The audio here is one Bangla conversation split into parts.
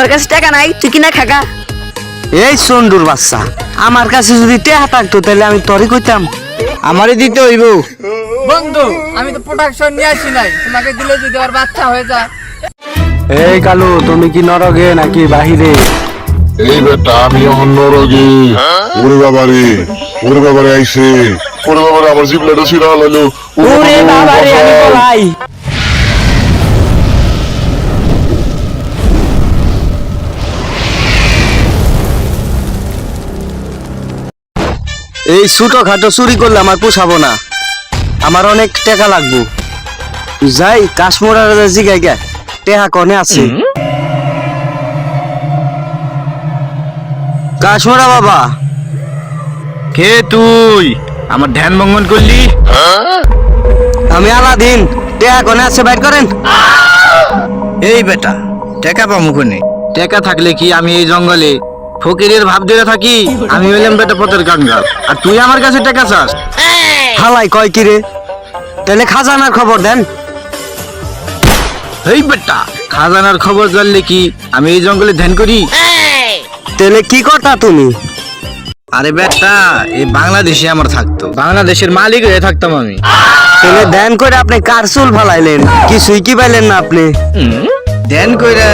তোর কাছে টাকা নাই তুই কিনা খাগা? এই সন্ডুর বাচ্চা আমার কাছে যদি টেহা থাকতো তাহলে আমি তরি কইতাম। আমারই দিতে হইব। বন্ধু আমি তো প্রোডাকশন নিয়ে আসি নাই। তোমাকে দিলে যদি আর বাচ্চা হয়ে যায়। এই কালু তুমি কি নরগে নাকি বাহিরে? এই বেটা আমি অন্য রোগী। ওরে বাবারে ওরে বাবারে আইছে। ওরে বাবারে আমার জিবলাটা ছিড়া হলো। ওরে বাবা রে আমি পলাই এই ছোট খাটো চুরি করলে আমার পোষাবো না। আমার অনেক টাকা লাগবো। যাই কাশ্মীর জিগাই গে টেহা কনে আছে। কাশ্মীরা বাবা। কে তুই? আমার ধ্যান ভঙ্গন করলি? আমি আলাদিন টেহা কনে আছে বাইর করেন। এই বেটা টেকা পামু কোনে? টেকা থাকলে কি আমি এই জঙ্গলে ফকিরের ভাব ধরে থাকি আমি হইলাম বেটা পথের কাঙ্গাল আর তুই আমার কাছে টেকা চাস? হালাই কয় কিরে তাহলে খাজানার খবর দেন। এই বেটা খাজানার খবর জানলে কি আমি এই জঙ্গলে ধ্যান করি? তাহলে কি কথা তুমি? আরে বেটা এই বাংলাদেশে আমার থাকতো। বাংলাদেশের মালিক হয়ে থাকতাম আমি। তাহলে ধ্যান করে আপনি কার চুল ফালাইলেন? কিছুই কি পাইলেন না আপনি? ধ্যান কইরা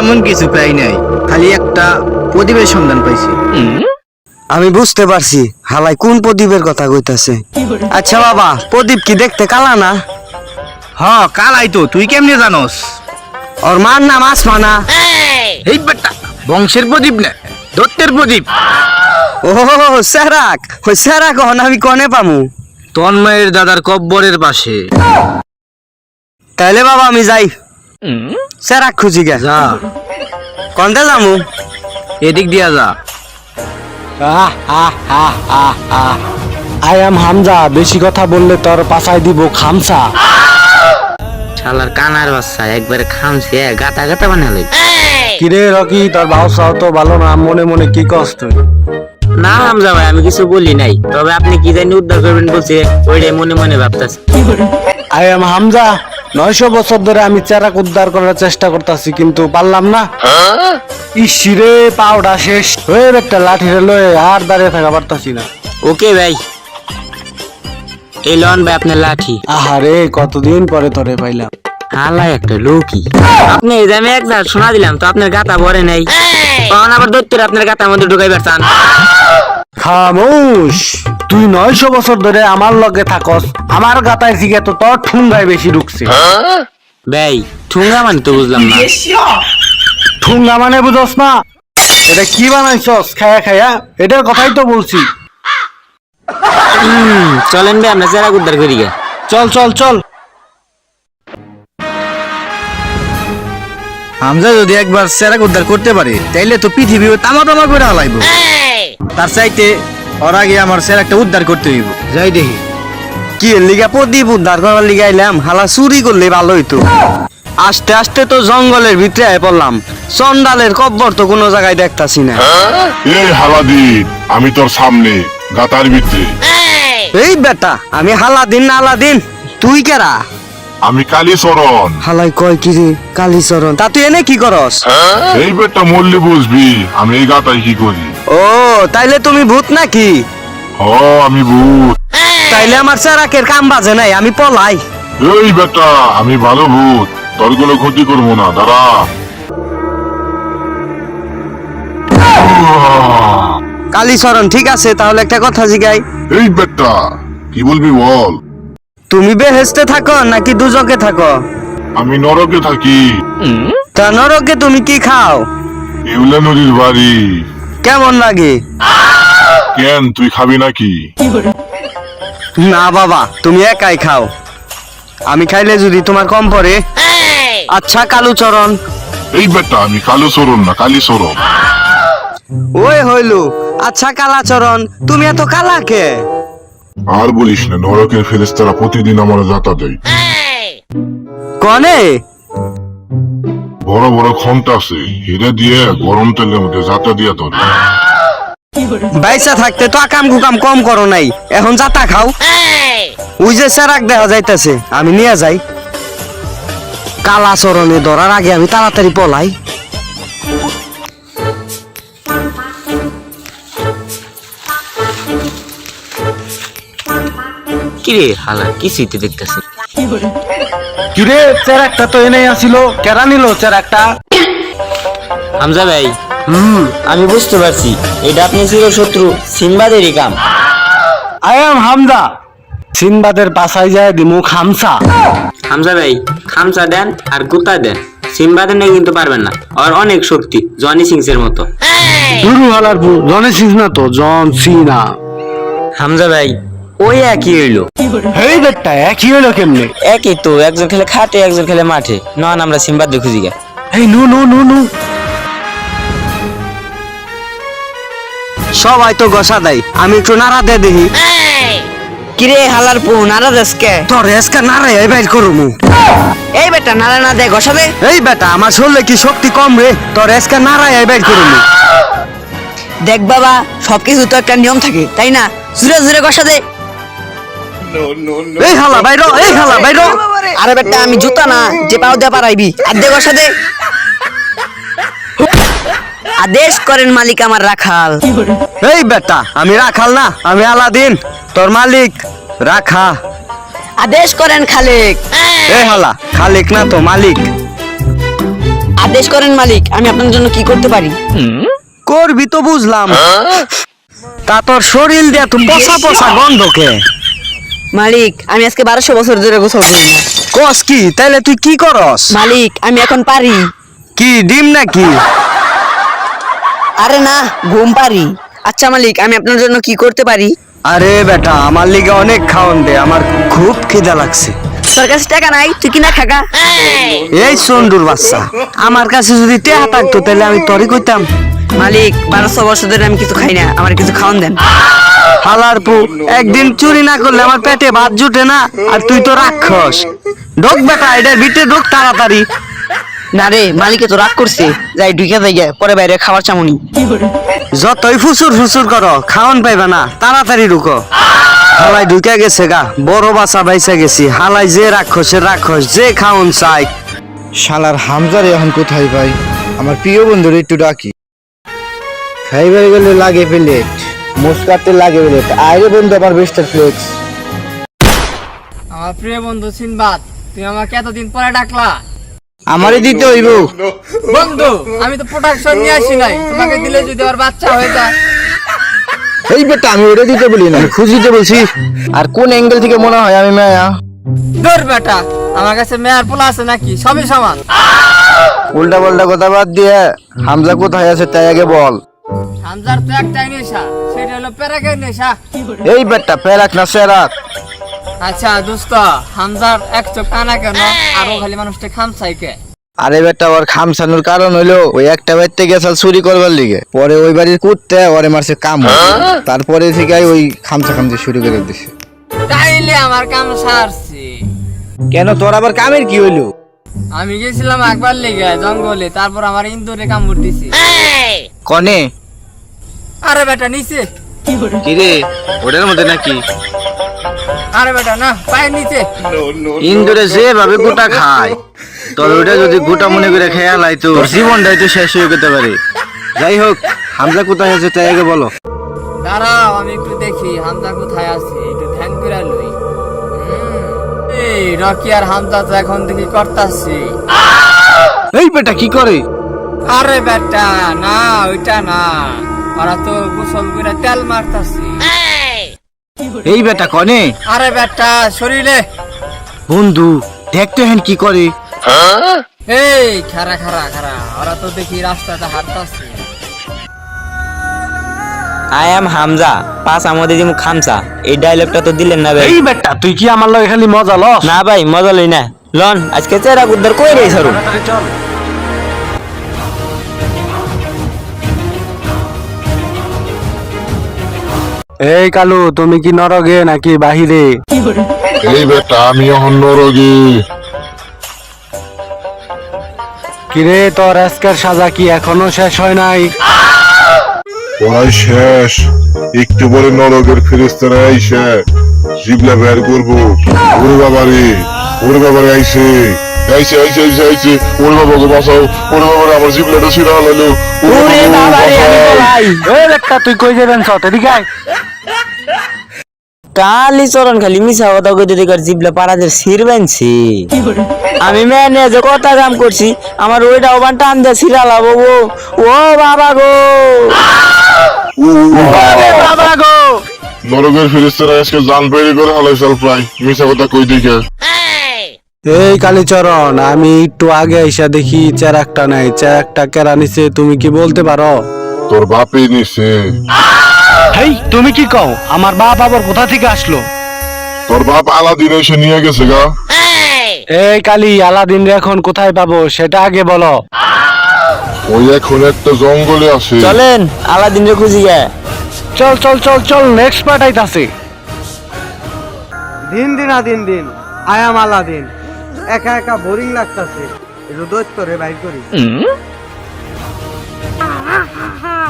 এমন কিছু পাই নাই। খালি একটা প্রদীপের সন্ধান পাইছি। আমি বুঝতে পারছি হালাই কোন প্রদীপের কথা কইতাছে। আচ্ছা বাবা প্রদীপ কি দেখতে কালা না? হ কালাই তো তুই কেমনে জানোস? ওর মার নাম আসমানা। এই বেটা বংশের প্রদীপ না দত্তের প্রদীপ। ও স্যারাক ওই স্যারাক হন আমি কনে পামু? তন্ময়ের দাদার কব্বরের পাশে। তাইলে বাবা আমি যাই। স্যারাক খুঁজি গে। যা। কনতে যামু? এদিক দিয়া যা। আই এম হামজা বেশি কথা বললে তোর পাছায় দিব খামসা। শালার কানার বাচ্চা একবারে খামছে গাতা গাতা বানালে কিরে রকি তোর ভাবসাও তো ভালো না মনে মনে কি কষ্ট না হামজা ভাই আমি কিছু বলি নাই। তবে আপনি কি জানি উদ্ধার করবেন বলছে ওইটাই মনে মনে ভাবতেছে। আই এম হামজা নয়শো বছর ধরে আমি চেরাক উদ্ধার করার চেষ্টা করতেছি কিন্তু পারলাম না। ইসিরে পাউডা শেষ। হয়ে একটা লাঠি লয়ে আর দাঁড়িয়ে থাকা পারতাছি না। ওকে ভাই। এই লন ভাই আপনার লাঠি। আহারে কতদিন পরে তোরে পাইলাম। হালা একটা লোকই। আপনি এই এক শোনা দিলাম তো আপনার গাতা ভরে নাই। তখন আবার দৈত্যের আপনার গাতার মধ্যে ঢুকাইবার চান। খামোশ। তুই নয়শো বছর ধরে আমার লগে থাকস আমার গাতায় থেকে তো তোর ঠুঙ্গায় বেশি ঢুকছে। ভাই ঠুঙ্গা মানে তো বুঝলাম না। ঠুঙ্গা মানে বুঝস না। এটা কি বানাইছস? খায়া খায়া এটার কথাই তো বলছি। চলেন ভাই আমরা চেরাক উদ্ধার করি গে। চল চল চল। হামজা যদি একবার সেরাক উদ্ধার করতে পারে তাইলে তো পৃথিবী তামা তামা করে হালাইব। তার চাইতে ওর আগে আমার সেরাকটা উদ্ধার করতে হইব। যাই দেখি। কি এর লিগা প্রদীপ উদ্ধার করার লিগা আইলাম হালা চুরি করলে ভালো হইতো। আস্তে আস্তে তো জঙ্গলের ভিতরে আয় পড়লাম। চন্ডালের কব্বর তো কোনো জায়গায় দেখতাছি না। এই হালাদিন আমি তোর সামনে গাতার ভিতরে। এই বেটা আমি হালাদিন না আলাদিন তুই কেরা? আমি কালীচরণ। হালাই কয় কি রে কালীচরণ। তা তুই এনে কি করস? এই বেটা মরলে বুঝবি আমি এই গাতায় কি করি? ও তাইলে তুমি ভূত নাকি? হ আমি ভূত। তাইলে আমার চেরাকের কাম বাজে নাই আমি পলাই। এই বেটা আমি ভালো ভূত তোর কোনো ক্ষতি করব না দাঁড়া। কালীচরণ ঠিক আছে তাহলে একটা কথা জিগাই। এই বেটা কি বলবি বল? তুমি বেহেস্তে থাকো নাকি দুজকে থাকো? আমি নরকে থাকি। তা নরকে তুমি কি খাও? ইউলা নদীর বাড়ি। কেমন লাগে? কেন তুই খাবি নাকি? না বাবা তুমি একাই খাও। আমি খাইলে যদি তোমার কম পড়ে? আচ্ছা কালুচরণ এই বেটা আমি কালু চরণ না কালী চরণ। ওই হইল। আচ্ছা কালাচরণ তুমি এত কালা কে আর বলিস না নরকের ফেরেস্তারা প্রতিদিন আমার যাতা দেয়। কনে? বড় বড় খন্তা আছে হিরে দিয়ে গরম তেলের মধ্যে যাতা দিয়ে তোর বাইসা থাকতে তো আকাম কুকাম কম করো নাই এখন যাতা খাও। ওই যে সেরাক দেখা যাইতেছে আমি নিয়ে যাই। কালা কালাচরণে ধরার আগে আমি তাড়াতাড়ি পলাই। কিরে হালা কিছুই তো দেখতেছি? কিরে চেরাকটা তো এনেই আসিল। কেরা নিল চেরাকটা? হামজা ভাই হুম। আমি বুঝতে পারছি এটা আপনি ছিল শত্রু সিনবাদেরই কাম। I am Hamza. সিনবাদের বাসায় যায় দিমু খামসা হামজা ভাই খামসা দেন আর গুতা দেন। সিনবাদের নিয়ে কিন্তু পারবেন না। আর অনেক শক্তি জনি সিংস এর মতো। দুরু হালার জনে সিস না তো জন সিনা। হামজা ভাই ওই একই হইল। এই বেটটা একই হলো কেমনে? একই তো একজন খেলে খাটে একজন খেলে মাঠে। নন আমরা গে। এই নু নু নু নু। সবাই তো গসা দেয় আমি একটু নাড়া দে দেখি। কিরে হালার পু নারা দেশকে তোর এসকা নাড়াই এই বাইর করমু। এই বেটা নারা না দে গসা দে। এই বেটা আমার শরীরে কি শক্তি কম রে? তোর এসকা নাড়াই এই বাইর করমু। দেখ বাবা সবকিছু তো একটা নিয়ম থাকে তাই না? জুড়ে জুড়ে গসা দে। এই হালা বাইরো এই হালা বাইরো আরে বেটা আমি জুতা না যে পাও দে পারাইবি। আর দে গসা দে আদেশ করেন মালিক আমার রাখাল। এই বেটা আমি রাখাল না আমি আলাদিন তোর মালিক রাখা। আদেশ করেন খালেক। এই হালা খালিক না তো মালিক। আদেশ করেন মালিক আমি আপনার জন্য কি করতে পারি? করবি তো বুঝলাম। তা তোর শরীর দিয়া তো পচা পচা গন্ধকে মালিক আমি আজকে বারোশো বছর ধরে গোসল করি না কস কি? তাইলে তুই কি করস? মালিক আমি এখন পারি। কি ডিম নাকি? আরে না ঘুম পারি। আচ্ছা মালিক আমি আপনার জন্য কি করতে পারি? আরে বেটা আমার লিগে অনেক খাওন দে আমার খুব খিদা লাগছে। তোর কাছে টাকা নাই তুই কিনা খাগা? এই সন্ডুর বাচ্চা আমার কাছে যদি টেহা থাকতো তাহলে আমি তরি কইতাম। মালিক বারোশো বছর ধরে আমি কিছু খাই না আমার কিছু খাওয়ান দেন। হালার পু একদিন চুরি না করলে আমার পেটে ভাত জুটে না আর তুই তো রাক্ষস। ঢোক বেটা এটার ভিতরে ঢোক তাড়াতাড়ি। না রে মালিকে তো রাগ করছে। যাই ঢুকে যাই পরে বাইরে খাবার চামুনি। যতই ফুসুর ফুসুর করো খাওন পাইবে না তাড়াতাড়ি ঢুকো। হালাই ঢুকে গেছে গা বড় বাসা বাইসা গেছি। হালাই যে রাক্ষসের রাক্ষস যে খাওন চাই। শালার হামজার এখন কোথায় ভাই? আমার প্রিয় বন্ধুর একটু ডাকি। খাইবার গেলে লাগে প্লেট। মুসকাতে লাগে প্লেট আরে বন্ধু আমার বেস্টার ফ্লেক্স আমার প্রিয় বন্ধু সিনবাদ তুমি আমাকে এতদিন পরে ডাকলা। আমারই দিতে হইব। বন্ধু আমি তো প্রোডাকশন নিয়ে আসি নাই। তোমাকে দিলে যদি আমার বাচ্চা হয়ে যায়। এই বেটা আমি ওটা দিতে বলি না আমি খুঁজিতে বলছি। আর কোন অ্যাঙ্গেল থেকে মনে হয় আমি মায়া? দূর বেটা আমার কাছে মেয়ার পোলা আছে নাকি? সবই সমান। উল্টা পাল্টা কথা বাদ দিয়ে হামজা কোথায় আছে তাই আগে বল। হামজার তো একটাই নেশা সেটা হলো প্যারাকের নেশা। এই বেটা পেরাক না সেরাক? আচ্ছা দোস্ত হামজার এক চোখ কানা কেন? আরও খালি মানুষটা আরে বেটা ওর খামসানোর কারণ হইল ওই একটা বাড়িতে গেছাল চুরি করবার লিগে। পরে ওই বাড়ির কুত্তে ওরে মারছে কাম তারপরে থেকে ওই খামসা খামসি শুরু করে দিছে। তাইলে আমার কাম সারছি। কেন তোর আবার কামের কি হইল? আমি গেছিলাম একবার লেগে জঙ্গলে তারপর আমার ইন্দুরে কামড় দিছি। কনে? আরে বেটা নিচে। কিরে ওটার মধ্যে নাকি? আরে বেটা না পায়ের নিচে। ইন্দুরে যেভাবে গোটা খায় তোর ওটা যদি গোটা মনে করে খেয়াল হয় তো জীবনটাই তো শেষ হয়ে যেতে পারে। যাই হোক হামজা কোথায় আছে তাই আগে বলো। দাঁড়াও আমি একটু দেখি হামজা কোথায় আছে একটু ধ্যান করে লই। এই রকি আর হামজা তো এখন দেখি করতাছি। এই বেটা কি করে? আরে বেটা না ওইটা না। ওরা তো গোসল করে তেল মারতাছি। এই! বেটা কনে? আরে বেটা শরীরে। বন্ধু দেখতে হেন কি করে? এই খারা খারা খারা ওরা তো দেখি রাস্তাটা হাঁটতাছে। আই এম হামজা পাস আমাদের দিমু খামসা এই ডায়লগটা তো দিলেন না ভাই। এই বেটটা তুই কি আমার লগে খালি মজা লস? না ভাই মজা লই না। লন আজকে চেরা উদ্ধার কই রে সরু? চল। এই কালু তুমি কি নরগে নাকি বাহিরে? এই বেটা আমি এখন নরগী কিরে তোর আজকের সাজা কি এখনও শেষ হয় নাই? পড়াই শেষ। একটু পরে নরকের ফেরেস্তারা আইসে। জিবলা বের করব। ওরে বাবারে ওরে বাবারে আইসে। আইসে আইসে আইসে আইসে। ওরে বাবাকে বাঁচাও। ওরে বাবারে আমার জিবলাটা ছিঁড়া হলো। ওরে বাবারে তুই কই যাবেন? সত এদিকে। কালি চরণ খালি মিশা কথা কইতে দেখার জিবলা পাড়াদের সির বানছি। আমি মেনে যে কথা কাম করছি আমার ওইটা ওবান টান দিয়ে বাবু ও। বাবা গো! বাবা। গো! নরকের ফেরেস্তারা আজকে জান পেরি করে হালাইছাল প্রায় মিশা কথা কই দিকে এই কালীচরণ আমি একটু আগে এসে দেখি চেরাকটা নাই চেরাকটা কেরা নিছে তুমি কি বলতে পারো? তোর বাপই নিছে। হেই তুমি কি কও? আমার বাপ আবার কোথা থেকে আসলো? তোর বাপ আলাদিন এসে নিয়ে গেছে গা। এই কালি আলাদিন রে এখন কোথায় পাবো সেটা আগে বলো। ওই এখন একটা জঙ্গলে আছে। চলেন আলাদিন রে খুঁজি গে চল চল চল চল নেক্সট পার্ট আইতাছে। দিন দিন আ দিন দিন আয়াম আলা দিন। একা একা বোরিং লাগতাছে। একটু দৈত্য রে বাইর করি।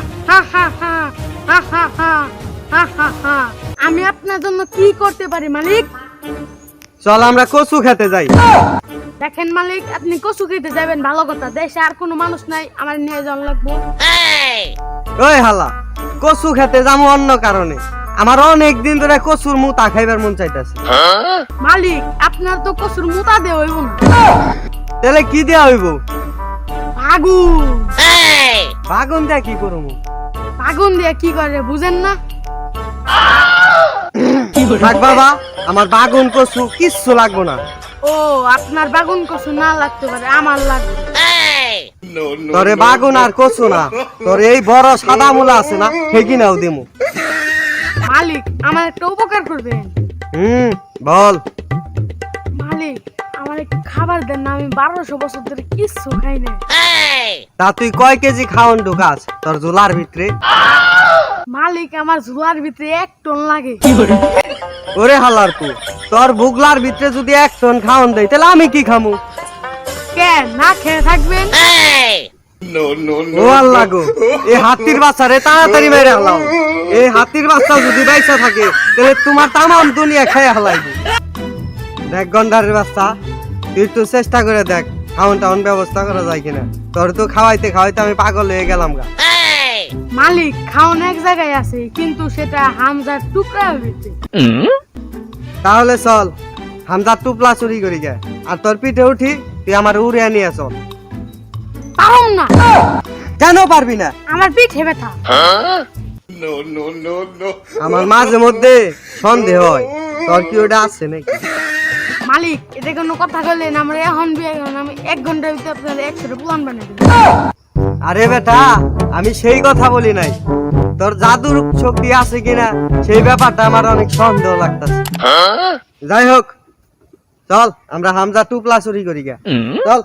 আমি আপনার জন্য কি করতে পারি মালিক? চল আমরা কচু খেতে যাই। দেখেন মালিক আপনি কচু খেতে যাবেন ভালো কথা। দেশে আর কোনো মানুষ নাই আমার নিয়ে যাওয়ার লাগবো। ওই হালা কচু খেতে যাব অন্য কারণে। আমার অনেক দিন ধরে কচুর মুতা খাইবার মন চাইতাছে। মালিক আপনার তো কচুর মুতা দে হইব না। তাহলে কি দেয়া হইব? আগুন বাগুন দেয়া কি করব? আগুন দিয়ে কি করে বুঝেন না? থাক বাবা আমার বাগুন কচু কিচ্ছু লাগবো না। ও আপনার বাগুন কচু না লাগতে পারে আমার লাগবে। তোরে বাগুন আর কচু না তোর এই বড় সাদা মূলা আছে না হেগি নাও দিমু। মালিক আমার একটা উপকার করবেন। হুম বল। খাবার দেন না আমি বারোশো বছর ধরে কিচ্ছু খাই না তা তুই কয় কেজি খাওন ঢুকাস? তোর জুলার ভিতরে? মালিক আমার ঝুলার ভিতরে এক টন লাগে। ওরে হালার তু তোর বুগলার ভিতরে যদি এক টন খাওন দেয় তাহলে আমি কি খামু? কেন না খেয়ে থাকবেন? ও আল্লাহ গো এই হাতির বাচ্চা তাড়াতাড়ি মেরে হালাও। এই হাতির বাচ্চা যদি বাইসা থাকে তাহলে তোমার তামাম দুনিয়া খেয়ে হালাইব। দেখ গন্ডারের বাচ্চা তুই একটু চেষ্টা করে দেখ খাওন টাউন ব্যবস্থা করা যায় কিনা। তোর তো খাওয়াইতে খাওয়াইতে আমি পাগল হয়ে গেলাম গা। মালিক খাওন এক জায়গায় আছে কিন্তু সেটা হামজার টুকরা হয়েছে তাহলে চল হামদার টুপলা চুরি করি গে। আর তোর পিঠে উঠি তুই আমার উড়িয়া নিয়ে চল। পারম না। কেন পারবি না? আমার পিঠে ব্যথা। আমার মাঝে মধ্যে সন্দেহ হয় তোর কি ওটা আছে নাকি? মালিক এটা কোনো কথা কইলেন আমরা এখন বিয়ে করলাম আমি এক ঘণ্টার ভিতরে আপনার একশো প্লান বানিয়ে দেবো। আরে বেটা আমি সেই কথা বলি নাই। তোর জাদুর শক্তি আছে কিনা সেই ব্যাপারটা আমার অনেক সন্দেহ লাগতেছে। যাই হোক চল আমরা হামজা টুপলা চুরি করি গে চল।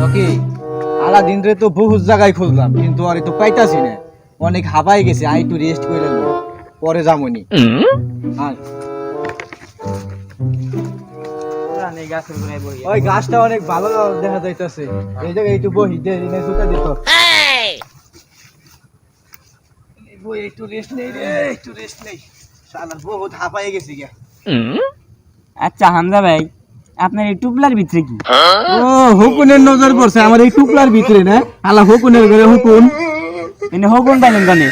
রকি আলাদিন রে তো বহুত জায়গায় খুঁজলাম কিন্তু আরে তো পাইতাছি না। অনেক হাবাই গেছে আই একটু রেস্ট করে পরে যামনি। ওই গাছটা অনেক ভালো দেখা যাইতাছে। এই জায়গায় একটু বহি দে দিত। একটু রেস্ট নেই রে। একটু রেস্ট নেই। শালা বহুত হাঁপাই গেছি গে আচ্ছা হামজা ভাই আপনার এই টুপলার ভিতরে কি? ও হুকুনের নজর পড়ছে। আমার এই টুকলার ভিতরে না? আলা হুকুনের ঘরে হুকুন। এনে হগুন পাইলেন কানে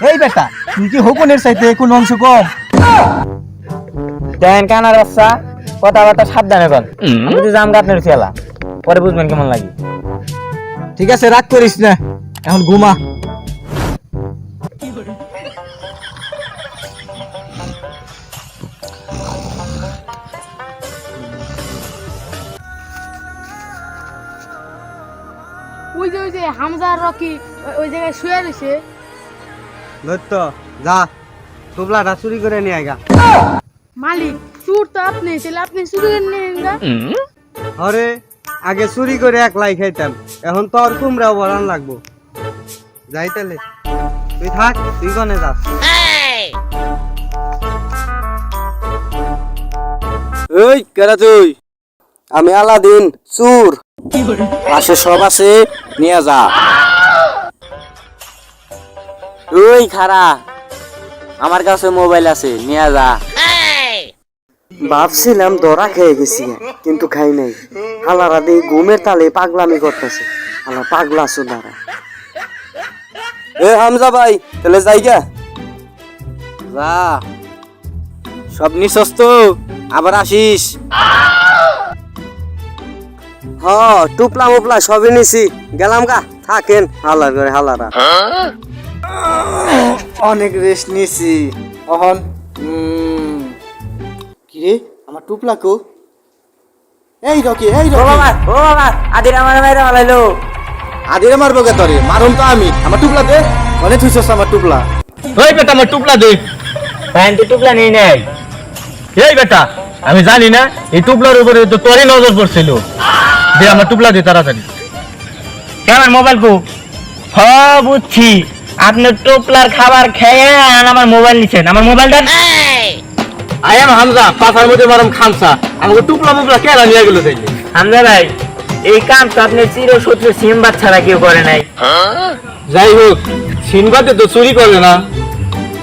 এই বেটা তুই কি হুকুনের চাইতে কোন অংশ কম? দেন কানার বাচ্চা? কথাবার্তা সাবধানে কন। আমি তো জাম গাতনের ছেলা পরে বুঝবেন কেমন লাগে। ঠিক আছে রাগ করিস না। এখন ঘুমা। ওই যে ওই যে হামজা রকি ওই- ওই জায়গায় শুয়ে রয়েছে। দৈত্য যা। টুপলাটা চুরি করে নিয়ে গা। মালিক চুর তো আপনি তাহলে আপনি শুরু করে নিলেন না আরে আগে চুরি করে এক লাই খাইতাম এখন তোর কুমড়া বরান লাগবো। যাই তাহলে তুই থাক তুই কনে যাস। ওই কেরা তুই? আমি আলাদিন চুর। পাশে সব আছে নিয়ে যা। ওই খারা আমার কাছে মোবাইল আছে নিয়ে যা। ভাবছিলাম ধরা খেয়ে গেছি কিন্তু খাই নাই। হালারা দিয়ে ঘুমের তালে পাগলামি করতেছে। হালা পাগলা সুদারা এ হামজা ভাই তাহলে যাই গা। যা। সব তো আবার আসিস। হ টুপলা মুপলা সবই নিছি। গেলাম গা থাকেন হালার করে হালারা। অনেক রেস্ট নিছি অহন উম, কি আমার টুপলা কো? এই রকি এই ও রকি বাবা ও বাবা আদির আমার মেয়েরা ভালাইলো আদিরে মারবো কে তোরে? মারুন তো আমি। আমার টুপলা দে। মানে থুইছস আমার টুপলা। ওই বেটা আমার টুপলা দে। তুই টুকলা নিয়ে নেই এই বেটা আমি জানি না এই টুপলার উপরে তো তোরই নজর পড়ছিল। দে আমার টুপলা দে তাড়াতাড়ি। কেমন মোবাইল কো? হ বুঝছি। আপনি টোপলার খাবার খেয়ে আর আমার মোবাইল নিছেন। আমার মোবাইলটা আই এম হামজা পাথার মধ্যে মারম খামসা। আমাকে টুপলা মুপলা কেলা নিয়ে গেল তাইলে হামজা ভাই এই কাম তো আপনি চির শত্রু সিম্বার ছাড়া কেউ করে নাই। যাই হোক সিনবাতে তো চুরি করে না।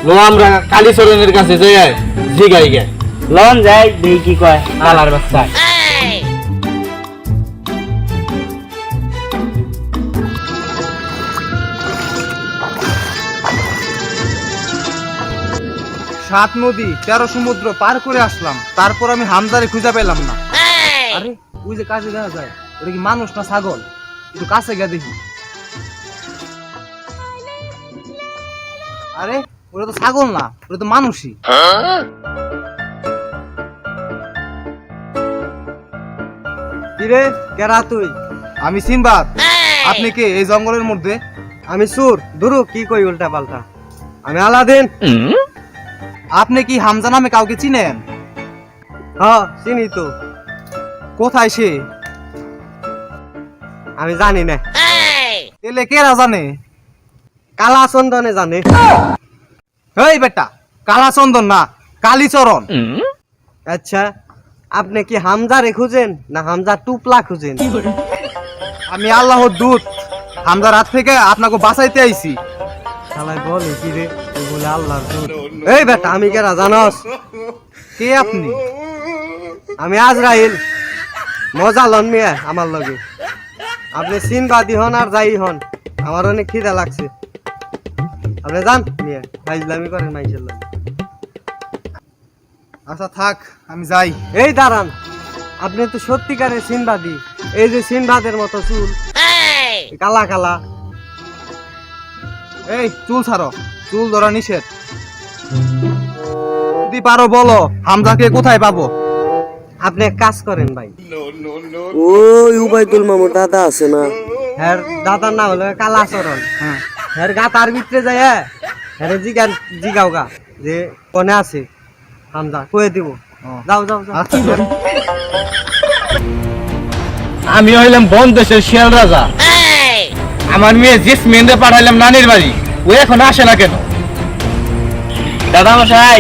লো আমরা কালীচরণের কাছে যাই জিগাই গে। লন যাই দেখি কি কয় আলার বাচ্চা। সাত নদী তেরো সমুদ্র পার করে আসলাম। তারপর আমি হামজারে খুঁজে পেলাম না। আরে ওই যে কাছে দেখা যায় ওটা কি মানুষ না ছাগল? একটু কাছে গিয়ে দেখি। আরে ওটা তো ছাগল না ওটা তো মানুষই। কিরে কেরা তুই? আমি সিনবাদ। আপনি কে এই জঙ্গলের মধ্যে? আমি সুর। দুরু কি কই উল্টা পাল্টা আমি আলাদিন। আপনি কি হামজা নামে কাউকে চিনেন? হ চিনি তো। কোথায় সে? আমি জানি না। এলে কেরা জানে? কালা চন্দনে জানে। এই বেটা কালা চন্দন না কালীচরণ। আচ্ছা আপনি কি হামজারে খুঁজেন না হামজা টুপলা খুঁজেন? আমি আল্লাহর দূত। হামজার হাত থেকে আপনাকে বাঁচাইতে আইছি। শালাই বলে কি রে তুই বলে আল্লাহর দূত। এই বেটা আমি কেরা জানস? কে আপনি? আমি আজরাইল। মজা লন মিয়া আমার লগে। আপনি সিনবাদি হন আর যাই হন আমার অনেক খিদা লাগছে। আপনি যান মিয়া ফাইজলামি করেন মাইসের লগে। আচ্ছা থাক আমি যাই। এই দাঁড়ান আপনি তো সত্যিকারের সিনবাদি। এই যে সিনবাদের মতো চুল। কালা কালা। এই চুল ছাড়ো। চুল ধরা নিষেধ। যদি পারো বলো হামজাকে কোথায় পাবো? আপনি এক কাজ করেন ভাই। ওই উবাইদুল মামুর দাদা আছে না? হ্যার দাদার নাম হলো কালাচরণ। হ্যাঁ। হ্যার গা তার ভিতরে যায় হ্যাঁ? জিগান জিগাও গা। যে কোনে আছে হামদা কয়ে দিব। যাও যাও যাও। আমি হইলাম বন দেশের শিয়াল রাজা। আমার মেয়ে জিসমিনরে পাঠাইলাম নানির বাড়ি। ও এখন আসে না কেন? দাদা মশাই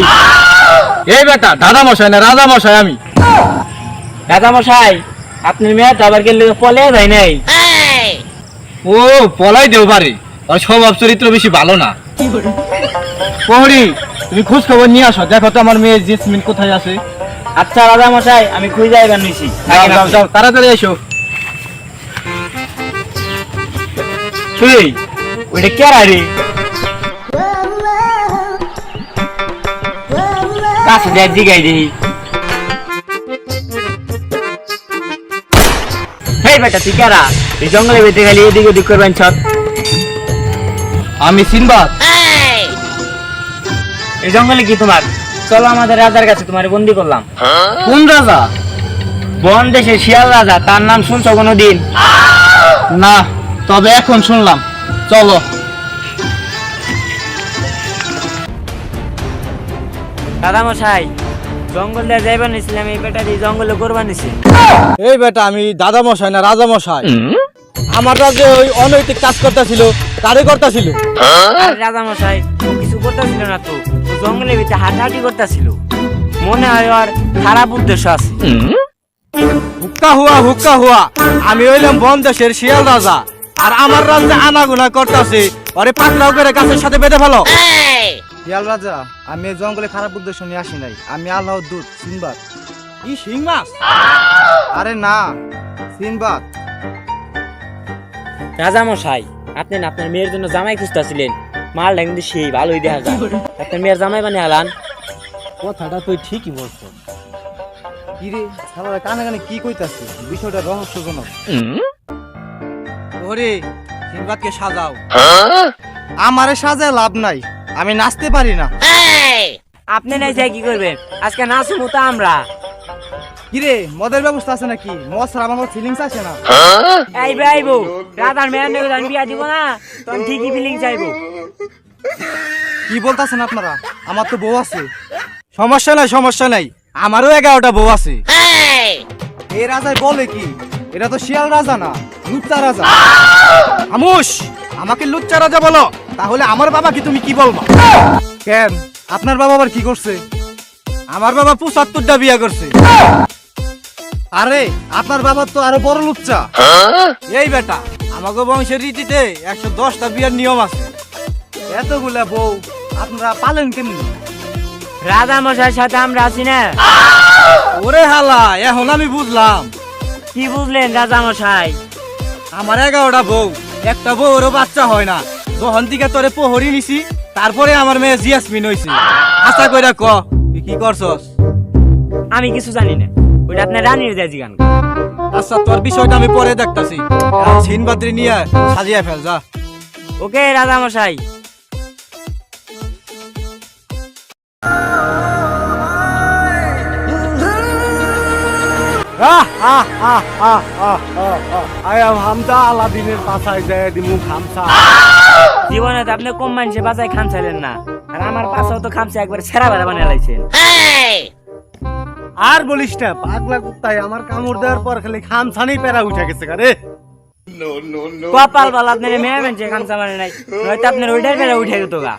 এই বেটা দাদা মশাই না রাজা মশাই আমি। দাদা মশাই আপনার মেয়ে তো আবার গেলে পলে যায় নাই। ও পলাই দেও পারে আর স্বভাব চরিত্র বেশি ভালো না। প্রহরী তুমি খোঁজ খবর নিয়ে আসো দেখো তো আমার মেয়ে জিসমিন কোথায় আছে। আচ্ছা দাদা মশাই আমি খুঁজে যাইবার নিছি। যাও যাও যাও তাড়াতাড়ি এসো। তুই, ওইটা কে রে? কাছে যা জিগাই দিই হেই বেটা, তুই কেরা এই জঙ্গলে বেঁধে গেলি এদিক ওদিক করবেন ছট আমি সিনবাদ। এই জঙ্গলে কি তোমার? চলো আমাদের রাজার কাছে তোমার বন্দি করলাম। কোন রাজা? বন দেশের শিয়াল রাজা, তার নাম শুনছো কোনোদিন? না। তবে এখন শুনলাম। চলো। দাদা মশাই জঙ্গল দিয়ে যাইবার নিছিলাম এই বেটা দিয়ে জঙ্গলে করবার নিছি এই বেটা আমি দাদা মশাই না রাজা মশাই আমার রাজ্যে ওই অনৈতিক কাজ করতেছিল তারই করতেছিল। আর রাজা মশাই ও কিছু করতেছিল না তো। জঙ্গলের ভিতরে হাঁটাহাঁটি করতেছিল। মনে হয় আর খারাপ উদ্দেশ্য আছে। হুক্কা হুয়া হুক্কা হুয়া। আমি হইলাম বন দেশের শিয়াল রাজা। আর আমার রাজ্যে আনাগুনা করতেছে। আরে পাকড়াও করে গাছের সাথে বেঁধে ফেলো। শিয়াল রাজা আমি এই জঙ্গলে খারাপ উদ্দেশ্য নিয়ে আসি নাই। আমি আল্লাহর দূত সিনবাদ। ই শিং মাছ? আরে না সিনবাদ। রাজা মশাই আপনি না আপনার মেয়ের জন্য জামাই খুঁজতেছিলেন। মালটা কিন্তু সেই ভালোই দেখা যায়। একটা মেয়ের জামাই বানিয়ে আলান। কথাটা তুই ঠিকই বলছো। কি রে শালা কানে কানে কি কইতাছে? বিষয়টা রহস্যজনক। ওরে সিনবাদকে সাজাও। আমারে সাজায় লাভ নাই আমি নাচতে পারি না। আপনি নাই যাই কি করবেন? আজকে নাচবো তো আমরা। কিরে মদের ব্যবস্থা আছে নাকি? মদ ছাড়া আমার ফিলিংস আছে না। আইবে আইবো। রাধার মেয়ের নেবে আমি বিয়া দিব না তখন ঠিকই ফিলিং চাইব কি বলতেছেন আপনারা? আমার তো বউ আছে। সমস্যা নাই সমস্যা নাই। আমারও এগারোটা বউ আছে। এই রাজায় বলে কি? এটা তো শিয়াল রাজা না লুচ্চা রাজা। আমুস আমাকে লুচ্চা রাজা বলো তাহলে আমার বাবা কি তুমি কি বলব? কেন? আপনার বাবা আবার কি করছে? আমার বাবা পঁচাত্তরটা বিয়া করছে। আরে আপনার বাবা তো আরও বড় লুচ্চা। এই বেটা আমাকে বংশের রীতিতে একশো দশটা বিয়ার নিয়ম আছে। এতগুলা বউ আপনারা পালেন কেমনি? রাধা মশাইয়ের সাথে আমরা আছি না। ওরে হালা এখন আমি বুঝলাম। কি বুঝলেন রাজা মশাই আমার এগারোটা বউ একটা বউরও বাচ্চা হয় না। যখন থেকে তোরে পোহরি নিছি তারপরে আমার মেয়ে জিয়াসমিন হইছে। আশা কইরা ক তুই কি করছস? আমি কিছু জানি না। ওইটা আপনার রানীর দেজি গান আচ্ছা তোর বিষয়টা আমি পরে দেখতাছি। সিনবাদ্রি নিয়ে সাজিয়ে ফেল যা। ওকে রাজা মশাই আই এম হামজা আলাদিনের পাশায় যায় দিমু খামসা জীবনে তো আপনি কম মানুষে বাজায় খাম চাইলেন না। আর আমার পাশেও তো খামছে একবার সেরা বেড়া বানিয়ে লাইছেন। আর বলিস না পাগলা কুত্তায় আমার কামড় দেওয়ার পর খালি খামসানি পেরা উঠে গেছে রে। কপাল বাল আপনার মেয়ে মানুষে খামচা মানে নাই হয়তো আপনার ওইটার উঠে গেত গা।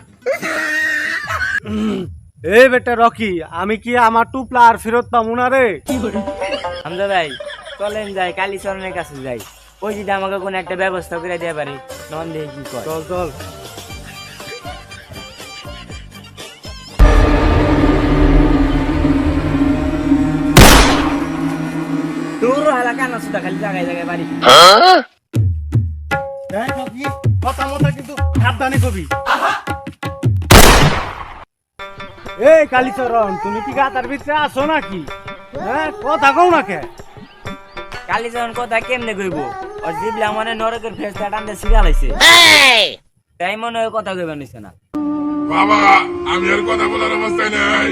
এই বেটা রকি আমি কি আমার টুপলা আর ফেরত পাবো না রে? হামজা ভাই চলেন যাই কালীচরণের কাছে যাই। ওই যদি আমাকে কোনো একটা ব্যবস্থা করে দিয়ে পারি নন দেখি কি কয়? চল চল। দূর এলাকা না সুদা খালি জায়গায় জায়গায় বাড়ি। কথা মতো কিন্তু সাবধানে কবি। এই কালীচরণ তুমি কি গাতার ভিতরে আসো নাকি? হ্যাঁ কথা কও না কে? কালীচরণ কথা কেমনে কইব? আর জিবলা মানে নরকের ফেসটা টানতে সিরিয়াল হইছে তাই মনে হয় কথা কইবা নিছে না। বাবা আমি আর কথা বলার অবস্থায় নাই।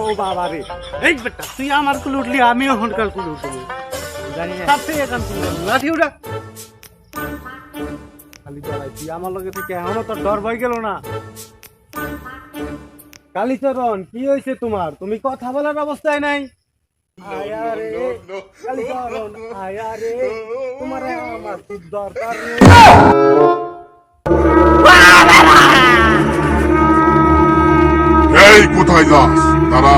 ও বাবা। রে। এই বেটা তুই আমার কুল উঠলি আমিও হনকার কুল উঠবো। জানি না। সব থেকে এখান থেকে লাঠি উঠা। খালি ডরাই তুই আমার লগে থেকে এখনও তোর ডর ভয় গেল না। কালীচরণ কি হয়েছে তোমার? তুমি কথা বলার অবস্থায় নাই? আয়া রে কালীচরণ আয়া তোমার আমার খুব দরকার এই কোথায় যাস? দাঁড়া।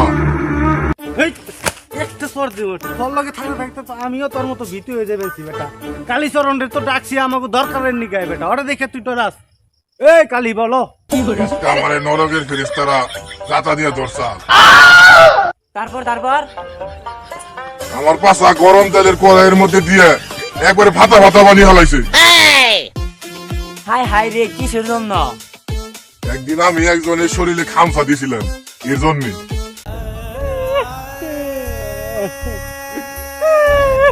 একটা সর দিব তোর লগে থাকতে থাকতে তো আমিও তোর মতো ভীতি হয়ে যাবে বেটা। কালীচরণ রে তো ডাকছি আমাকে দরকারের নিকায় বেটা। ওটা দেখে তুই তোরাস এই কালী বলো। আমার নরকের ফেরিস্তারা যাতা দিয়ে ধরছা। তারপর তারপর? আমার পাশা গরম তেলের কড়াইয়ের মধ্যে দিয়ে একবারে ভাতা ভাতা বানিয়ে হালাইছে হাই হাই রে কিসের জন্য? একদিন আমি একজনের শরীরে খামসা দিয়েছিলাম এর জন্যে।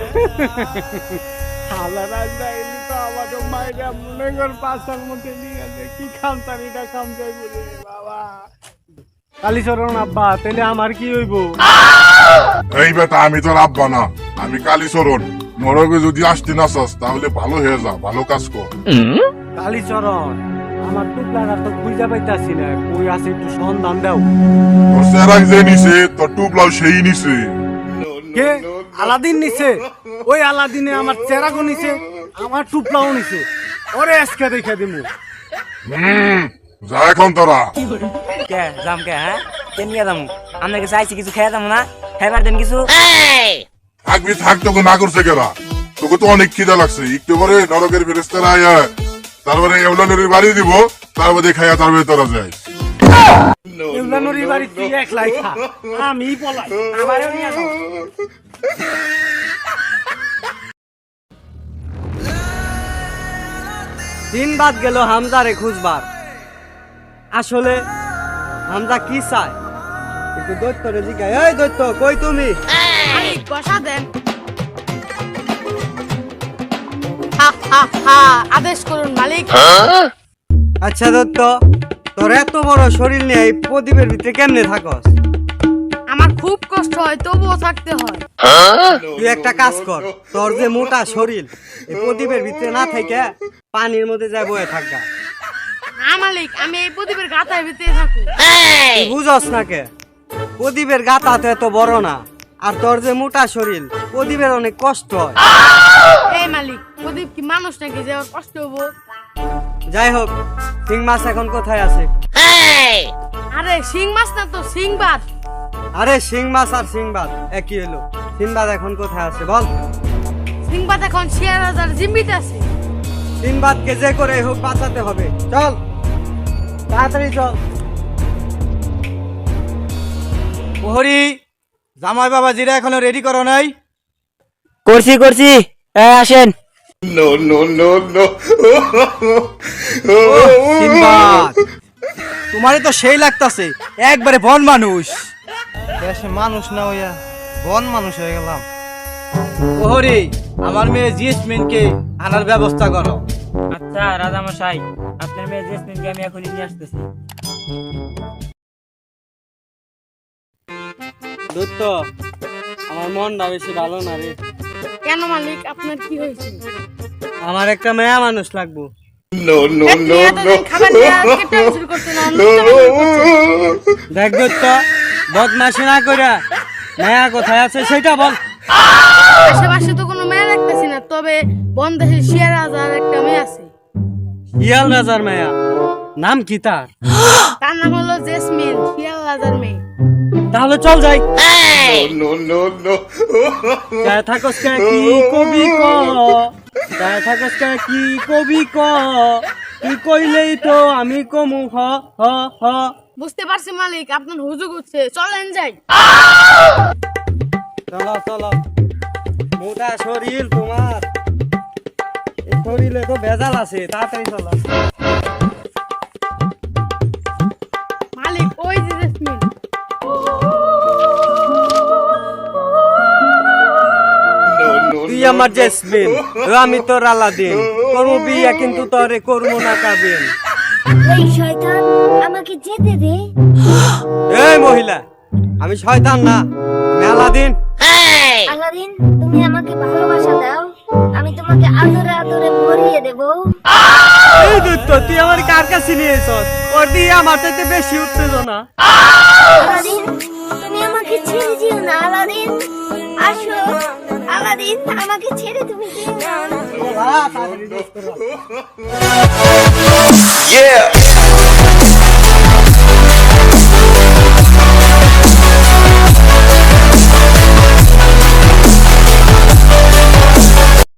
হালারা যাইলি তো আমাদের মায়েরা মনে কর পাশার মধ্যে নিয়ে আছে কি খামতারিটা খামচাই বলে বাবা। কালীচরণ আব্বা তাহলে আমার কি হইব? এই বেটা আমি তোর আব্বা না আমি কালীচরণ। নরকে যদি আসতে না চাস তাহলে ভালো হয়ে যা ভালো কাজ কর। কালীচরণ আমার টুকলাটা তো খুঁজে পাইতাছি না। কই আছে একটু সন্ধান দাও। তোর যে নিছে তোর টুপলাও সেই নিছে। কে? আলাদিন নিছে। ওই আলাদিনে আমার চেরাগো নিছে আমার টুপলাও নিছে। ওরে আজকে দেখে দিমু। যা এখন তোরা। কে যাম কে হ্যাঁ? কে নিয়ে যাম? আমরা কাছে আইছি কিছু খেয়ে যাব না? খাইবার দেন কিছু। থাকবি থাক তোকে না করছে কেরা? তোকে তো অনেক খিদা লাগছে। একটু পরে নরকের ফেরেস্তারা আয়া তারপরে এমলানের বাড়ি দিব তারপরে খাইয়া তারপরে তোরা যায়। ইউনানুরি বাড়ি তুই একলাই খা আমি পলাই। আমারও নিয়ে যাও। দিন বাদ গেল হামজারে খুঁজবার। আসলে হামজা কি চায়? একটু দৈত্য রে জিজ্ঞাই এই দৈত্য কই তুমি? বসা দেন। হা হা হা আদেশ করুন মালিক। আচ্ছা দত্ত তোর এত বড় শরীর নিয়ে এই প্রদীপের ভিতরে কেমনে থাকস? আমার খুব কষ্ট হয় তবুও থাকতে হয়। তুই একটা কাজ কর তোর যে মোটা শরীর এই প্রদীপের ভিতরে না থেকে পানির মধ্যে যায় বয়ে থাকবা না মালিক আমি এই প্রদীপের গাতার ভিতরে থাকি তুই বুঝস না কে? প্রদীপের গাতা তো এত বড় না আর তোর যে মোটা শরীর প্রদীপের অনেক কষ্ট হয়। এই মালিক প্রদীপ কি মানুষ নাকি যে কষ্ট হব? যাই হোক সিং মাছ এখন কোথায় আছে? আরে শিং মাছ না তো শিং বাদ আরে শিং মাছ আর সিংবাদ একই হলো। সিংবাদ এখন কোথায় আছে বল? শিং বাদ এখন শিয়ার হাজার জিম্মিতে আছে। সিংবাদকে যে করে হোক বাঁচাতে হবে। চল তাড়াতাড়ি চল। প্রহরী জামাই বাবা জিরা এখনও রেডি করো নাই? করছি করছি। এই আসেন। No, no, no, no. সিম্বাদ তোমারই তো সেই লাগতাছে একবারে বন মানুষ। দেশে মানুষ না হইয়া বন মানুষ হয়ে গেলাম। প্রহরী আমার মেয়ে জিএসমিনকে আনার ব্যবস্থা করো। আচ্ছা রাজামশাই আপনার মেয়ে জেসমিনকে আমি এখনই নিয়ে আসতেছি। দত্ত আমার মনটা বেশি ভালো না রে। কেন মালিক আপনার কি হয়েছে? আমার একটা মেয়া মানুষ লাগবো। দত্ত না কইরা মেয়া কোথায় আছে সেটা বল। আশেপাশে তো কোনো মেয়ে দেখতেছি না তবে বন দেশে শিয়ার একটা মেয়ে আছে। শিয়াল রাজার মেয়া নাম কি তার? তার নাম হলো জেসমিন শিয়াল হাজার মেয়ে। তাহলে চল যাই। No, no, no. যায় থাকস কি কবি ক থাকস কি কবি ক? কি কইলেই তো আমি কমু হ হ হ। বুঝতে পারছি মালিক আপনার হুজুগ হচ্ছে চলেন যাই। চলো চলো। মোটা শরীর তোমার। শরীরে তো ভেজাল আছে তাড়াতাড়ি চলো। আমার জেসমিন ও আমি তোর আলাদিন। করব বিয়া কিন্তু তোরে করব না কাবিন। এই শয়তান আমাকে যেতে দে। এই মহিলা আমি শয়তান না আমি আলাদিন। আলাদিন তুমি আমাকে ভালোবাসা দাও। আমি তোমাকে আদরে আদরে ভরিয়ে দেব। এই দত্ত তুই আমার কার কাছে নিয়েছ ওর দিয়ে আমার চাইতে বেশি উত্তেজনা। আলাদিন তুমি আমাকে ছেড়ে যেও না আলাদিন। আলাদিন আমাকে ছেড়ে তুমি Yeah.